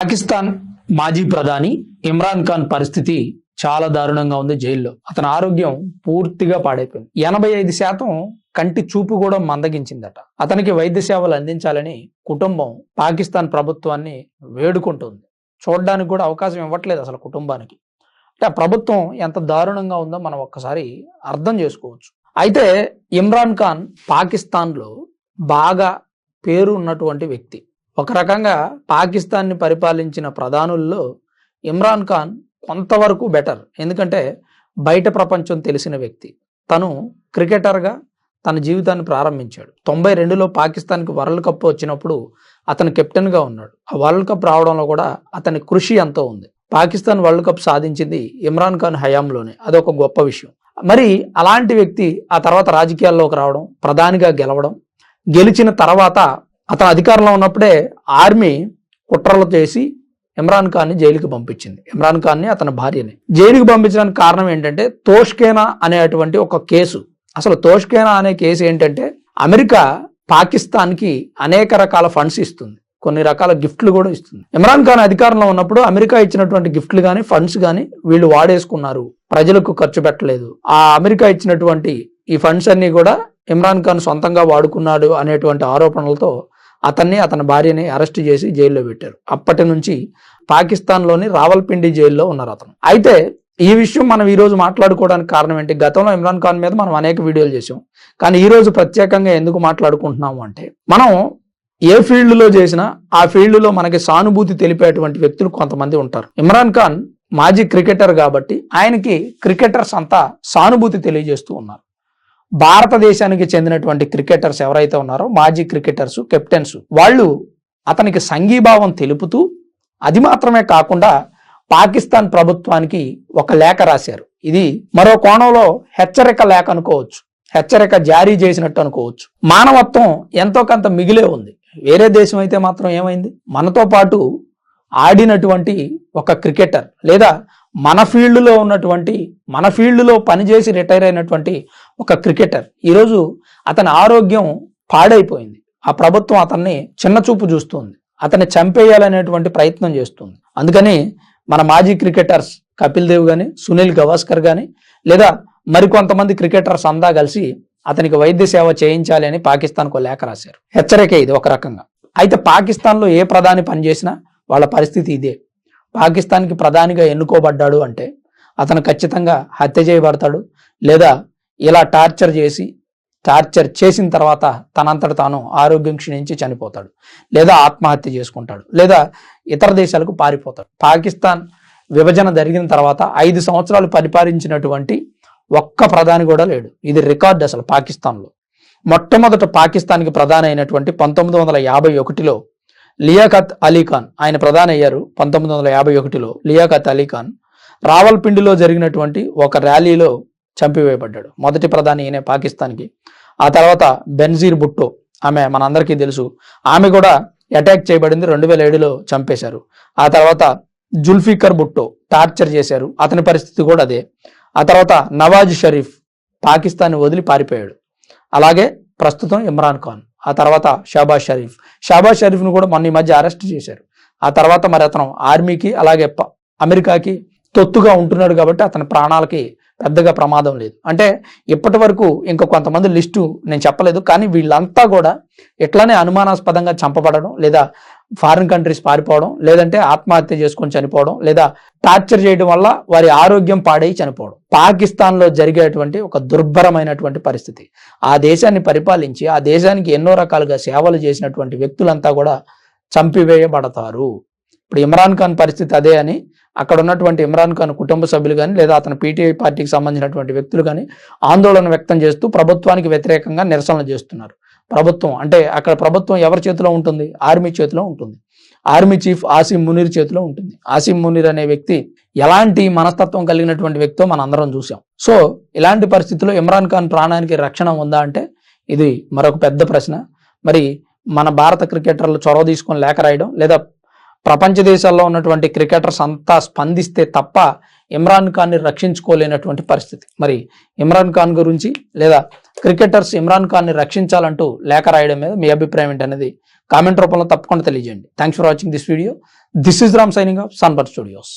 పాకిస్తాన్ మాజీ ప్రధాని ఇమ్రాన్ ఖాన్ పరిస్థితి చాలా దారుణంగా ఉంది జైల్లో. అతని ఆరోగ్యం పూర్తిగా పాడైపోయింది. ఎనభై ఐదు శాతం కంటి చూపు కూడా మందగించిందట. అతనికి వైద్య సేవలు అందించాలని కుటుంబం పాకిస్తాన్ ప్రభుత్వాన్ని వేడుకుంటుంది. చూడడానికి కూడా అవకాశం ఇవ్వట్లేదు అసలు కుటుంబానికి. అంటే ఆ ప్రభుత్వం ఎంత దారుణంగా ఉందో మనం ఒక్కసారి అర్థం చేసుకోవచ్చు. అయితే ఇమ్రాన్ ఖాన్ పాకిస్తాన్లో బాగా పేరు ఉన్నటువంటి వ్యక్తి. ఒక రకంగా పాకిస్తాన్ని పరిపాలించిన ప్రధానుల్లో ఇమ్రాన్ ఖాన్ కొంతవరకు బెటర్. ఎందుకంటే బయట ప్రపంచం తెలిసిన వ్యక్తి. తను క్రికెటర్గా తన జీవితాన్ని ప్రారంభించాడు. తొంభై రెండులో పాకిస్తాన్కి వరల్డ్ కప్ వచ్చినప్పుడు అతను కెప్టెన్గా ఉన్నాడు. ఆ వరల్డ్ కప్ రావడంలో కూడా అతని కృషి ఎంతో ఉంది. పాకిస్తాన్ వరల్డ్ కప్ సాధించింది ఇమ్రాన్ ఖాన్ హయాంలోనే. అదొక గొప్ప విషయం. మరి అలాంటి వ్యక్తి ఆ తర్వాత రాజకీయాల్లోకి రావడం ప్రధానిగా గెలవడం గెలిచిన తర్వాత అతను అధికారంలో ఉన్నప్పుడే ఆర్మీ కుట్రలు చేసి ఇమ్రాన్ ఖాన్ని జైలుకి పంపించింది. ఇమ్రాన్ ఖాన్ని అతని భార్యని. జైలుకి పంపించడానికి కారణం ఏంటంటే తోష్కేనా అనేటువంటి ఒక కేసు. అసలు తోష్కేనా అనే కేసు ఏంటంటే అమెరికా పాకిస్తాన్కి అనేక రకాల ఫండ్స్ ఇస్తుంది. కొన్ని రకాల గిఫ్ట్లు కూడా ఇస్తుంది. ఇమ్రాన్ ఖాన్ అధికారంలో ఉన్నప్పుడు అమెరికా ఇచ్చినటువంటి గిఫ్ట్లు కానీ ఫండ్స్ కానీ వీళ్ళు వాడేసుకున్నారు. ప్రజలకు ఖర్చు పెట్టలేదు. ఆ అమెరికా ఇచ్చినటువంటి ఈ ఫండ్స్ అన్ని కూడా ఇమ్రాన్ ఖాన్ సొంతంగా వాడుకున్నాడు అనేటువంటి ఆరోపణలతో అతన్ని అతని భార్యని అరెస్ట్ చేసి జైల్లో పెట్టారు. అప్పటి నుంచి పాకిస్తాన్లోని రావల్పిండి జైల్లో ఉన్నారు అతను. అయితే ఈ విషయం మనం ఈరోజు మాట్లాడుకోవడానికి కారణం ఏంటి? గతంలో ఇమ్రాన్ ఖాన్ మీద మనం అనేక వీడియోలు చేసాం కానీ ఈరోజు ప్రత్యేకంగా ఎందుకు మాట్లాడుకుంటున్నాము అంటే మనం ఏ ఫీల్డ్లో చేసినా ఆ ఫీల్డ్లో మనకి సానుభూతి తెలిపేటువంటి వ్యక్తులు కొంతమంది ఉంటారు. ఇమ్రాన్ ఖాన్ మాజీ క్రికెటర్ కాబట్టి ఆయనకి క్రికెటర్స్ అంతా సానుభూతి తెలియజేస్తూ ఉన్నారు. భారతదేశానికి చెందినటువంటి క్రికెటర్స్ ఎవరైతే ఉన్నారో మాజీ క్రికెటర్స్ కెప్టెన్స్ వాళ్ళు అతనికి సంఘీభావం తెలుపుతూ అది మాత్రమే కాకుండా పాకిస్తాన్ ప్రభుత్వానికి ఒక లేఖ రాశారు. ఇది మరో కోణంలో హెచ్చరిక లేఖ అనుకోవచ్చు. హెచ్చరిక జారీ చేసినట్టు అనుకోవచ్చు. మానవత్వం ఎంతో కొంత మిగిలే ఉంది. వేరే దేశం అయితే మాత్రం ఏమైంది? మనతో పాటు ఆడినటువంటి ఒక క్రికెటర్ లేదా మన ఫీల్డ్లో ఉన్నటువంటి మన ఫీల్డ్లో పనిచేసి రిటైర్ అయినటువంటి ఒక క్రికెటర్. ఈరోజు అతని ఆరోగ్యం పాడైపోయింది. ఆ ప్రభుత్వం అతన్ని చిన్న చూపు చూస్తుంది. అతన్ని చంపేయాలనేటువంటి ప్రయత్నం చేస్తుంది. అందుకని మన మాజీ క్రికెటర్స్ కపిల్ దేవ్ కానీ సునీల్ గవాస్కర్ కానీ లేదా మరికొంతమంది క్రికెటర్స్ అందా కలిసి అతనికి వైద్య సేవ చేయించాలి అని పాకిస్తాన్కు లేఖ రాశారు. హెచ్చరిక ఇది ఒక రకంగా. అయితే పాకిస్తాన్లో ఏ ప్రధాని పనిచేసినా వాళ్ళ పరిస్థితి ఇదే. పాకిస్తాన్కి ప్రధానిగా ఎన్నుకోబడ్డాడు అంటే అతను ఖచ్చితంగా హత్య చేయబడతాడు లేదా ఇలా టార్చర్ చేసి టార్చర్ చేసిన తర్వాత తనంతట తాను ఆరోగ్యం క్షీణించి చనిపోతాడు లేదా ఆత్మహత్య చేసుకుంటాడు లేదా ఇతర దేశాలకు పారిపోతాడు. పాకిస్తాన్ విభజన జరిగిన తర్వాత ఐదు సంవత్సరాలు పరిపాలించినటువంటి ఒక్క ప్రధాని కూడా లేడు. ఇది రికార్డ్ అసలు పాకిస్తాన్లో. మొట్టమొదట పాకిస్తాన్కి ప్రధాని అయినటువంటి పంతొమ్మిది వందల యాభై ఒకటిలో లియాఖత్ అలీఖాన్ ఆయన ప్రధాని అయ్యారు పంతొమ్మిది వందల యాభై ఒకటిలో. లియాఖత్ అలీఖాన్ రావల్పిండిలో జరిగినటువంటి ఒక ర్యాలీలో చంపివేయబడ్డాడు. మొదటి ప్రధాని ఈయనే పాకిస్తాన్కి. ఆ తర్వాత బెన్జీర్ బుట్టో ఆమె మనందరికీ తెలుసు ఆమె కూడా అటాక్ చేయబడింది రెండు వేల ఏడులో చంపేశారు. ఆ తర్వాత జుల్ఫికర్ బుట్టో టార్చర్ చేశారు. అతని పరిస్థితి కూడా అదే. ఆ తర్వాత నవాజ్ షరీఫ్ పాకిస్తాన్ వదిలి పారిపోయాడు. అలాగే ప్రస్తుతం ఇమ్రాన్ ఖాన్. ఆ తర్వాత షాబాజ్ షరీఫ్. షాబాజ్ షరీఫ్ను కూడా మొన్న ఈ మధ్య అరెస్ట్ చేశారు. ఆ తర్వాత మరి అతను ఆర్మీకి అలాగే అమెరికాకి తొత్తుగా ఉంటున్నాడు కాబట్టి అతని ప్రాణాలకి పెద్దగా ప్రమాదం లేదు. అంటే ఇప్పటి వరకు ఇంకా కొంతమంది లిస్టు నేను చెప్పలేదు కానీ వీళ్ళంతా కూడా ఇట్లానే అనుమానాస్పదంగా చంపబడడం లేదా ఫారిన్ కంట్రీస్ పారిపోవడం లేదంటే ఆత్మహత్య చేసుకొని చనిపోవడం లేదా టార్చర్ చేయడం వల్ల వారి ఆరోగ్యం పాడై చనిపోవడం. పాకిస్తాన్లో జరిగేటువంటి ఒక దుర్భరమైనటువంటి పరిస్థితి. ఆ దేశాన్ని పరిపాలించి ఆ దేశానికి ఎన్నో రకాలుగా సేవలు చేసినటువంటి వ్యక్తులంతా కూడా చంపివేయబడతారు. ఇప్పుడు ఇమ్రాన్ ఖాన్ పరిస్థితి అదే అని అక్కడ ఉన్నటువంటి ఇమ్రాన్ ఖాన్ కుటుంబ సభ్యులు కానీ లేదా అతని పీటీఐ పార్టీకి సంబంధించినటువంటి వ్యక్తులు కానీ ఆందోళన వ్యక్తం చేస్తూ ప్రభుత్వానికి వ్యతిరేకంగా నిరసనలు చేస్తున్నారు. ప్రభుత్వం అంటే అక్కడ ప్రభుత్వం ఎవరి చేతిలో ఉంటుంది? ఆర్మీ చేతిలో ఉంటుంది. ఆర్మీ చీఫ్ ఆసిమ్ మునీర్ చేతిలో ఉంటుంది. ఆసిమ్ మునీర్ అనే వ్యక్తి ఎలాంటి మనస్తత్వం కలిగినటువంటి వ్యక్తితో మనం అందరం చూసాం సో ఇలాంటి పరిస్థితుల్లో ఇమ్రాన్ ఖాన్ ప్రాణానికి రక్షణ ఉందా అంటే ఇది మరొక పెద్ద ప్రశ్న. మరి మన భారత క్రికెటర్లు చొరవ తీసుకొని లేఖ రాయడం లేదా ప్రపంచ దేశాల్లో ఉన్నటువంటి క్రికెటర్స్ అంతా స్పందిస్తే తప్ప ఇమ్రాన్ ఖాన్ని రక్షించుకోలేనటువంటి పరిస్థితి. మరి ఇమ్రాన్ ఖాన్ గురించి లేదా క్రికెటర్స్ ఇమ్రాన్ ఖాన్ని రక్షించాలంటూ లేఖ రాయడం మీద మీ అభిప్రాయం ఏంటనేది కామెంట్ రూపంలో తప్పకుండా తెలియజేయండి. Thanks for watching this video this is Ram signing off సన్బర్ studios